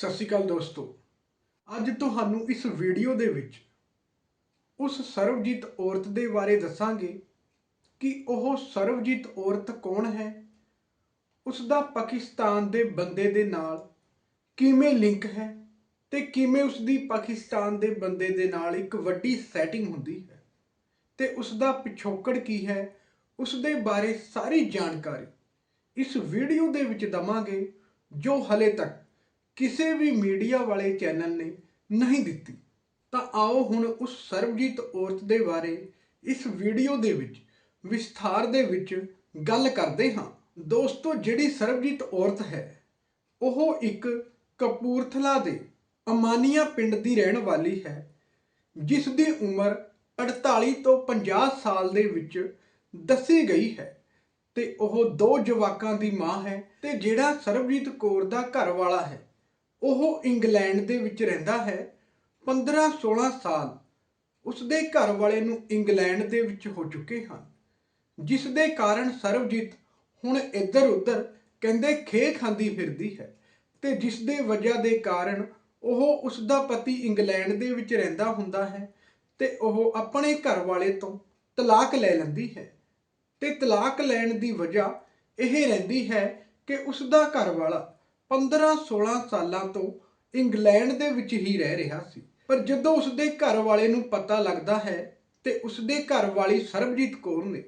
ਸਤਿ ਸ਼੍ਰੀ ਅਕਾਲ ਦੋਸਤੋ। ਅੱਜ ਤੁਹਾਨੂੰ ਇਸ ਵੀਡੀਓ ਦੇ ਵਿੱਚ ਉਸ ਸਰਵਜੀਤ ਔਰਤ ਦੇ ਬਾਰੇ ਦੱਸਾਂਗੇ ਕਿ ਉਹ ਸਰਵਜੀਤ ਔਰਤ ਕੌਣ ਹੈ ਉਸ ਦਾ ਪਾਕਿਸਤਾਨ ਦੇ ਬੰਦੇ ਦੇ ਨਾਲ ਕਿਵੇਂ ਲਿੰਕ ਹੈ ਤੇ ਕਿਵੇਂ ਉਸ ਦੀ ਪਾਕਿਸਤਾਨ ਦੇ ਬੰਦੇ ਦੇ ਨਾਲ ਇੱਕ ਵੱਡੀ ਸੈਟਿੰਗ ਹੁੰਦੀ ਹੈ ਤੇ ਉਸ ਦਾ ਪਿਛੋਕੜ ਕੀ ਹੈ ਉਸ ਦੇ ਬਾਰੇ ਸਾਰੀ ਜਾਣਕਾਰੀ ਇਸ ਵੀਡੀਓ ਦੇ ਵਿੱਚ ਦਵਾਂਗੇ ਜੋ ਹਲੇ ਤੱਕ ਕਿਸੇ ਵੀ ਮੀਡੀਆ ਵਾਲੇ ਚੈਨਲ ਨੇ ਨਹੀਂ ਦਿੱਤੀ। ਤਾਂ ਆਓ ਹੁਣ ਉਸ ਸਰਬਜੀਤ ਔਰਤ ਦੇ ਬਾਰੇ ਇਸ ਵੀਡੀਓ ਦੇ ਵਿੱਚ, ਵਿਸਥਾਰ ਦੇ ਵਿੱਚ ਗੱਲ ਕਰਦੇ ਹਾਂ। ਦੋਸਤੋ, ਜਿਹੜੀ ਸਰਬਜੀਤ ਔਰਤ ਹੈ, ਉਹ ਇੱਕ ਕਪੂਰਥਲਾ ਦੇ ਅਮਾਨੀਆ ਪਿੰਡ ਦੀ ਰਹਿਣ ਵਾਲੀ ਹੈ, ਜਿਸ ਦੀ ਉਮਰ 48 ਤੋਂ 50 ਸਾਲ ਦੇ ਵਿੱਚ ਦੱਸੀ ਗਈ ਹੈ ਤੇ ਉਹ ਦੋ ਜਵਾਕਾਂ ਦੀ ਮਾਂ ਹੈ ਤੇ ਜਿਹੜਾ ਸਰਬਜੀਤ ਕੌਰ ਦਾ ਘਰ ਵਾਲਾ ਹੈ। ਉਹ ਇੰਗਲੈਂਡ ਦੇ ਵਿੱਚ ਰਹਿੰਦਾ ਹੈ। 15-16 ਸਾਲ ਉਸਦੇ ਘਰ ਵਾਲੇ ਨੂੰ ਇੰਗਲੈਂਡ ਦੇ ਵਿੱਚ ਹੋ ਚੁੱਕੇ ਹਨ, ਜਿਸ ਦੇ ਕਾਰਨ ਸਰਬਜੀਤ ਹੁਣ ਇੱਧਰ ਉੱਧਰ ਕਹਿੰਦੇ ਖੇ ਖਾਂਦੀ ਫਿਰਦੀ ਹੈ ਤੇ ਜਿਸ ਦੇ ਵਜ੍ਹਾ ਦੇ ਕਾਰਨ ਉਹ ਉਸ ਦਾ ਪਤੀ ਇੰਗਲੈਂਡ ਦੇ ਵਿੱਚ ਰਹਿੰਦਾ ਹੁੰਦਾ ਹੈ ਤੇ ਉਹ ਆਪਣੇ ਘਰ ਵਾਲੇ ਤੋਂ ਤਲਾਕ ਲੈ ਲੈਂਦੀ ਹੈ ਤੇ ਤਲਾਕ ਲੈਣ ਦੀ ਵਜ੍ਹਾ ਇਹ ਰਹਿੰਦੀ ਹੈ ਕਿ ਉਸ ਦਾ ਘਰ ਵਾਲਾ 15-16 ਸਾਲਾਂ ਤੋਂ ਇੰਗਲੈਂਡ ਦੇ ਵਿੱਚ ਹੀ ਰਹਿ ਰਿਹਾ ਸੀ। ਪਰ ਜਦੋਂ ਉਸ ਦੇ ਘਰ ਵਾਲੇ ਨੂੰ ਪਤਾ ਲੱਗਦਾ ਹੈ ਤੇ ਉਸ ਦੇ ਘਰ ਵਾਲੀ ਸਰਬਜੀਤ ਕੌਰ ਨੇ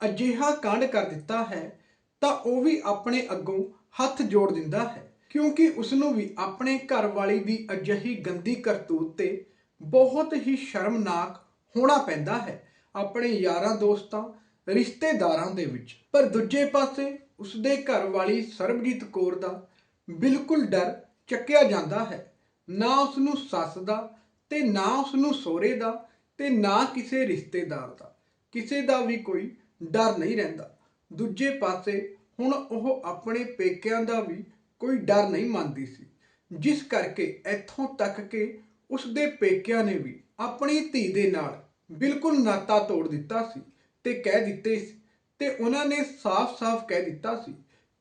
ਅਜਿਹਾ ਕਾਂਡ ਕਰ ਦਿੱਤਾ ਹੈ, ਤਾਂ ਉਹ ਵੀ ਆਪਣੇ ਅੱਗੋਂ ਹੱਥ ਜੋੜ ਦਿੰਦਾ ਹੈ, ਕਿਉਂਕਿ ਉਸ ਨੂੰ ਵੀ ਆਪਣੇ ਘਰ ਵਾਲੀ ਦੀ ਅਜਿਹੀ ਗੰਦੀ ਕਰਤੂਤ ਤੇ ਬਹੁਤ ਹੀ ਸ਼ਰਮਨਾਕ ਹੋਣਾ ਪੈਂਦਾ ਹੈ ਆਪਣੇ ਯਾਰਾਂ ਦੋਸਤਾਂ, ਰਿਸ਼ਤੇਦਾਰਾਂ ਦੇ ਵਿੱਚ। ਪਰ ਦੂਜੇ ਪਾਸੇ ਉਸ ਦੇ ਘਰ ਵਾਲੀ ਸਰਬਜੀਤ ਕੌਰ ਦਾ ਬਿਲਕੁਲ ਡਰ ਚੱਕਿਆ ਜਾਂਦਾ ਹੈ। ਨਾ ਉਸ ਨੂੰ ਸੱਸ ਦਾ ਤੇ ਨਾ ਉਸ ਨੂੰ ਸਹੁਰੇ ਦਾ ਤੇ ਨਾ ਕਿਸੇ ਰਿਸ਼ਤੇਦਾਰ ਦਾ। ਕਿਸੇ ਦਾ ਵੀ ਕੋਈ ਡਰ ਨਹੀਂ ਰਹਿੰਦਾ। ਦੂਜੇ ਪਾਸੇ ਹੁਣ ਉਹ ਆਪਣੇ ਪੇਕਿਆਂ ਦਾ ਵੀ ਕੋਈ ਡਰ ਨਹੀਂ ਮੰਨਦੀ ਸੀ। ਜਿਸ ਕਰਕੇ ਇੱਥੋਂ ਤੱਕ ਕਿ ਉਸ ਦੇ ਪੇਕਿਆਂ ਨੇ ਵੀ ਆਪਣੀ ਧੀ ਦੇ ਨਾਲ ਬਿਲਕੁਲ ਨਾਤਾ ਤੋੜ ਦਿੱਤਾ ਸੀ ਤੇ ਕਹਿ ਦਿੱਤੇ ਸੀ ਤੇ ਉਹਨਾਂ ਨੇ ਸਾਫ਼-ਸਾਫ਼ ਕਹਿ ਦਿੱਤਾ ਸੀ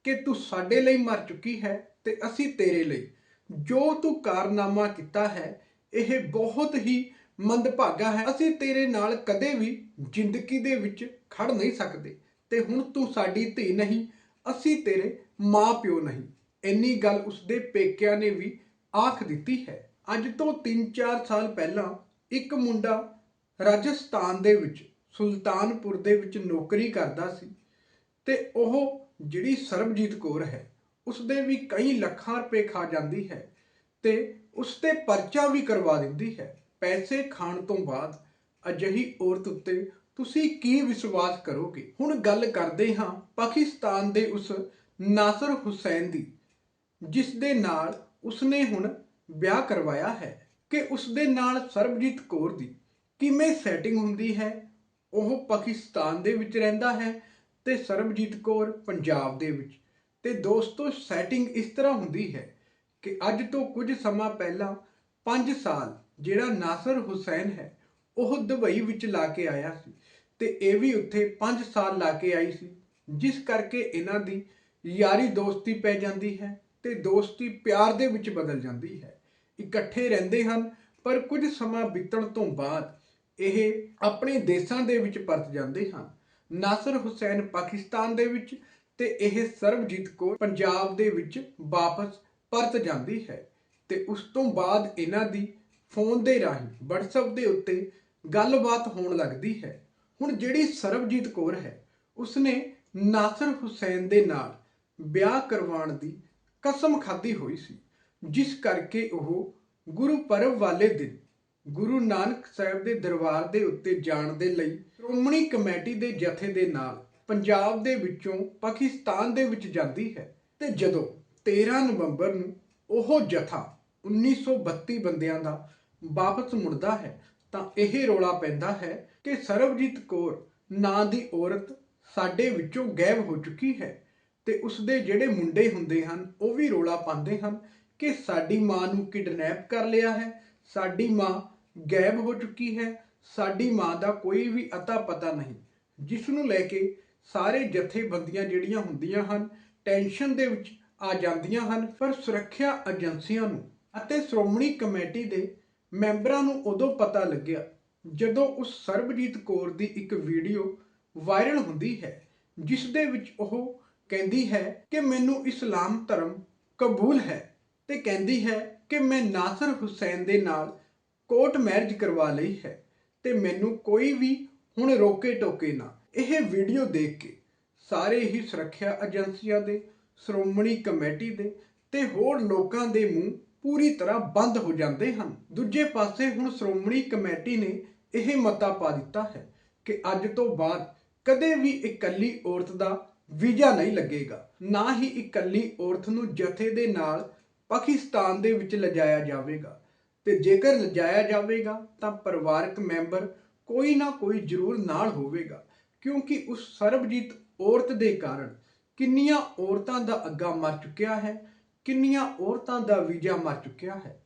ਕਿ ਤੂੰ ਸਾਡੇ ਲਈ ਮਰ ਚੁੱਕੀ ਹੈ ਤੇ ਅਸੀਂ ਤੇਰੇ ਲਈ। ਜੋ ਤੂੰ ਕਾਰਨਾਮਾ ਕੀਤਾ ਹੈ, ਇਹ ਬਹੁਤ ਹੀ ਮੰਦਭਾਗਾ ਹੈ। ਅਸੀਂ ਤੇਰੇ ਨਾਲ ਕਦੇ ਵੀ ਜ਼ਿੰਦਗੀ ਦੇ ਵਿੱਚ ਖੜ ਨਹੀਂ ਸਕਦੇ। ਤੇ ਹੁਣ ਤੂੰ ਸਾਡੀ ਧੀ ਨਹੀਂ, ਅਸੀਂ ਤੇਰੇ ਮਾਂ ਪਿਓ ਨਹੀਂ। ਇੰਨੀ ਗੱਲ ਉਸਦੇ ਪੇਕਿਆਂ ਨੇ ਵੀ ਆਖ ਦਿੱਤੀ ਹੈ। ਅੱਜ ਤੋਂ 3-4 ਸਾਲ ਪਹਿਲਾਂ ਇੱਕ ਮੁੰਡਾ ਰਾਜਸਥਾਨ ਦੇ ਵਿੱਚ, ਸੁਲਤਾਨਪੁਰ ਦੇ ਵਿੱਚ ਨੌਕਰੀ ਕਰਦਾ ਸੀ। ਤੇ ਉਹ ਜਿਹੜੀ ਸਰਬਜੀਤ ਕੌਰ ਹੈ ਉਸ ਦੇ ਵੀ ਕਈ ਲੱਖਾਂ ਰੁਪਏ ਖਾ ਜਾਂਦੀ ਹੈ ਤੇ ਉਸ ਤੇ ਪਰਚਾ ਵੀ ਕਰਵਾ ਦਿੰਦੀ ਹੈ। ਪੈਸੇ ਖਾਣ ਤੋਂ ਬਾਅਦ ਅਜਿਹੀ ਔਰਤ ਉੱਤੇ ਤੁਸੀਂ ਕੀ ਵਿਸ਼ਵਾਸ ਕਰੋਗੇ? ਹੁਣ ਗੱਲ ਕਰਦੇ ਹਾਂ ਪਾਕਿਸਤਾਨ ਦੇ ਉਸ ਨਾਸਰ ਹੁਸੈਨ ਦੀ, ਜਿਸ ਦੇ ਨਾਲ ਉਸਨੇ ਹੁਣ ਵਿਆਹ ਕਰਵਾਇਆ ਹੈ ਕਿ ਉਸ ਦੇ ਨਾਲ ਸਰਬਜੀਤ ਕੌਰ ਦੀ ਕਿਵੇਂ ਸੈਟਿੰਗ ਹੁੰਦੀ ਹੈ? ਉਹ ਪਾਕਿਸਤਾਨ ਦੇ ਵਿੱਚ ਰਹਿੰਦਾ ਹੈ ਤੇ ਸਰਬਜੀਤ ਕੌਰ ਪੰਜਾਬ ਦੇ ਵਿੱਚ ਤੇ ਦੋਸਤੋ ਸੈਟਿੰਗ ਇਸ ਤਰ੍ਹਾਂ ਹੁੰਦੀ ਹੈ ਕਿ ਅੱਜ ਤੋਂ ਕੁਝ ਸਮਾਂ ਪਹਿਲਾਂ 5 ਸਾਲ ਜਿਹੜਾ ਨਾਸਰ ਹੁਸੈਨ ਹੈ, ਉਹ ਦੁਬਈ ਵਿੱਚ ਲਾ ਕੇ ਆਇਆ ਸੀ ਤੇ ਇਹ ਵੀ ਉੱਥੇ 5 ਸਾਲ ਲਾ ਕੇ ਆਈ ਸੀ, ਜਿਸ ਕਰਕੇ ਇਹਨਾਂ ਦੀ ਯਾਰੀ ਦੋਸਤੀ ਪੈ ਜਾਂਦੀ ਹੈ ਤੇ ਦੋਸਤੀ ਪਿਆਰ ਦੇ ਵਿੱਚ ਬਦਲ ਜਾਂਦੀ ਹੈ। ਇਕੱਠੇ ਰਹਿੰਦੇ ਹਨ, ਪਰ ਕੁਝ ਸਮਾਂ ਬੀਤਣ ਤੋਂ ਬਾਅਦ ਇਹ ਆਪਣੇ ਦੇਸ਼ਾਂ ਦੇ ਵਿੱਚ ਪਰਤ ਜਾਂਦੇ ਹਨ। ਨਾਸਰ ਹੁਸੈਨ ਪਾਕਿਸਤਾਨ ਦੇ ਵਿੱਚ ਤੇ ਇਹ ਸਰਬਜੀਤ ਕੌਰ ਪੰਜਾਬ ਦੇ ਵਿੱਚ ਵਾਪਸ ਪਰਤ ਜਾਂਦੀ ਹੈ ਤੇ ਉਸ ਤੋਂ ਬਾਅਦ ਇਹਨਾਂ ਦੀ ਫੋਨ ਦੇ ਰਾਹੀਂ WhatsApp ਦੇ ਉੱਤੇ ਗੱਲਬਾਤ ਹੋਣ ਲੱਗਦੀ ਹੈ। ਹੁਣ ਜਿਹੜੀ ਸਰਬਜੀਤ ਕੌਰ ਹੈ, ਉਸਨੇ ਨਾਸਰ ਹੁਸੈਨ ਦੇ ਨਾਲ ਵਿਆਹ ਕਰਵਾਉਣ ਦੀ ਕਸਮ ਖਾਧੀ ਹੋਈ ਸੀ, ਜਿਸ ਕਰਕੇ ਉਹ ਗੁਰੂ ਪਰਬ ਵਾਲੇ ਦਿਨ ਗੁਰੂ ਨਾਨਕ ਸਾਹਿਬ ਦੇ ਦਰਬਾਰ ਦੇ ਉੱਤੇ ਜਾਣ ਦੇ ਲਈ ਸ਼੍ਰੋਮਣੀ ਕਮੇਟੀ ਦੇ ਜਥੇ ਦੇ ਨਾਲ ਪੰਜਾਬ ਦੇ ਵਿੱਚੋਂ ਪਾਕਿਸਤਾਨ ਦੇ ਵਿੱਚ ਜਾਂਦੀ ਹੈ ਤੇ ਜਦੋਂ 13 ਨਵੰਬਰ ਨੂੰ ਉਹ ਜਥਾ 1932 ਬੰਦਿਆਂ ਦਾ ਵਾਪਸ ਮੁੜਦਾ ਹੈ, ਤਾਂ ਇਹ ਰੋਲਾ ਪੈਂਦਾ ਹੈ ਕਿ ਸਰਬਜੀਤ ਕੌਰ ਨਾਂ ਦੀ ਔਰਤ ਸਾਡੇ ਵਿੱਚੋਂ ਗਾਇਬ ਹੋ ਚੁੱਕੀ ਹੈ ਤੇ ਉਸ ਦੇ ਜਿਹੜੇ ਮੁੰਡੇ ਹੁੰਦੇ ਹਨ, ਉਹ ਵੀ ਰੋਲਾ ਪਾਉਂਦੇ ਹਨ ਕਿ ਸਾਡੀ ਮਾਂ ਨੂੰ ਕਿਡਨੈਪ ਕਰ ਲਿਆ ਹੈ, ਸਾਡੀ ਮਾਂ ਗਾਇਬ ਹੋ ਚੁੱਕੀ ਹੈ, ਸਾਡੀ ਮਾਂ ਦਾ ਕੋਈ ਵੀ ਅਤਾ ਪਤਾ ਨਹੀਂ। ਜਿਸ ਨੂੰ ਲੈ ਕੇ ਸਾਰੇ ਜਥੇਬੰਦੀਆਂ ਜਿਹੜੀਆਂ ਹੁੰਦੀਆਂ ਹਨ, ਟੈਨਸ਼ਨ ਦੇ ਵਿੱਚ ਆ ਜਾਂਦੀਆਂ ਹਨ, ਪਰ ਸੁਰੱਖਿਆ ਏਜੰਸੀਆਂ ਨੂੰ ਅਤੇ ਸ਼੍ਰੋਮਣੀ ਕਮੇਟੀ ਦੇ ਮੈਂਬਰਾਂ ਨੂੰ ਉਦੋਂ ਪਤਾ ਲੱਗਿਆ ਜਦੋਂ ਉਸ ਸਰਬਜੀਤ ਕੌਰ ਦੀ ਇੱਕ ਵੀਡੀਓ ਵਾਇਰਲ ਹੁੰਦੀ ਹੈ, ਜਿਸ ਦੇ ਵਿੱਚ ਉਹ ਕਹਿੰਦੀ ਹੈ ਕਿ ਮੈਨੂੰ ਇਸਲਾਮ ਧਰਮ ਕਬੂਲ ਹੈ ਤੇ ਕਹਿੰਦੀ ਹੈ ਕਿ ਮੈਂ ਨਾਸਰ ਹੁਸੈਨ ਦੇ ਨਾਲ ਕੋਰਟ ਮੈਰਿਜ ਕਰਵਾ ਲਈ ਹੈ ਤੇ ਮੈਨੂੰ ਕੋਈ ਵੀ ਹੁਣ ਰੋਕੇ ਟੋਕੇ ਨਾ ਇਹ ਵੀਡੀਓ ਦੇਖ ਕੇ ਸਾਰੇ ਹੀ ਸੁਰੱਖਿਆ ਏਜੰਸੀਆਂ ਦੇ, ਸ਼੍ਰੋਮਣੀ ਕਮੇਟੀ ਦੇ ਤੇ ਹੋਰ ਲੋਕਾਂ ਦੇ ਮੂੰਹ ਪੂਰੀ ਤਰ੍ਹਾਂ ਬੰਦ ਹੋ ਜਾਂਦੇ ਹਨ। ਦੂਜੇ ਪਾਸੇ ਹੁਣ ਸ਼੍ਰੋਮਣੀ ਕਮੇਟੀ ਨੇ ਇਹ ਮਤਾ ਪਾ ਦਿੱਤਾ ਹੈ ਕਿ ਅੱਜ ਤੋਂ ਬਾਅਦ ਕਦੇ ਵੀ ਇਕੱਲੀ ਔਰਤ ਦਾ ਵੀਜ਼ਾ ਨਹੀਂ ਲੱਗੇਗਾ। ਨਾ ਹੀ ਇਕੱਲੀ ਔਰਤ ਨੂੰ ਜਥੇ ਦੇ ਨਾਲ ਪਾਕਿਸਤਾਨ ਦੇ ਵਿੱਚ ਲਿਜਾਇਆ ਜਾਵੇਗਾ ਤੇ ਜੇਕਰ ਲਿਜਾਇਆ ਜਾਵੇਗਾ ਤਾਂ ਪਰਿਵਾਰਕ ਮੈਂਬਰ ਕੋਈ ਨਾ ਕੋਈ ਜ਼ਰੂਰ ਨਾਲ ਹੋਵੇਗਾ। ਕਿਉਂਕਿ ਉਸ ਸਰਬਜੀਤ ਔਰਤ ਦੇ ਕਾਰਨ ਕਿੰਨੀਆਂ ਔਰਤਾਂ ਦਾ ਅੱਗਾ ਮਰ ਚੁੱਕਿਆ ਹੈ, ਕਿੰਨੀਆਂ ਔਰਤਾਂ ਦਾ ਵੀਜ਼ਾ ਮਰ ਚੁੱਕਿਆ ਹੈ।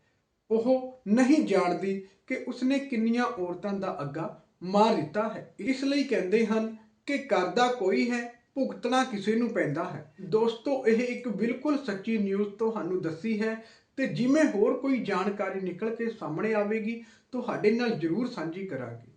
ਉਹ ਨਹੀਂ ਜਾਣਦੀ ਕਿ ਉਸਨੇ ਕਿੰਨੀਆਂ ਔਰਤਾਂ ਦਾ ਅੱਗਾ ਮਾਰ ਦਿੱਤਾ ਹੈ। ਇਸ ਲਈ ਕਹਿੰਦੇ ਹਨ ਕਿ ਕਰਦਾ ਕੋਈ ਹੈ, ਭੁਗਤਣਾ ਕਿਸੇ ਨੂੰ ਪੈਂਦਾ ਹੈ। ਦੋਸਤੋ, ਇਹ ਇੱਕ ਬਿਲਕੁਲ ਸੱਚੀ ਨਿਊਜ਼ ਤੁਹਾਨੂੰ ਦੱਸੀ ਹੈ ਤੇ ਜਿਵੇਂ ਹੋਰ ਕੋਈ ਜਾਣਕਾਰੀ ਨਿਕਲ ਕੇ ਸਾਹਮਣੇ ਆਵੇਗੀ, ਤੁਹਾਡੇ ਨਾਲ ਜਰੂਰ ਸਾਂਝੀ ਕਰਾਂਗੇ।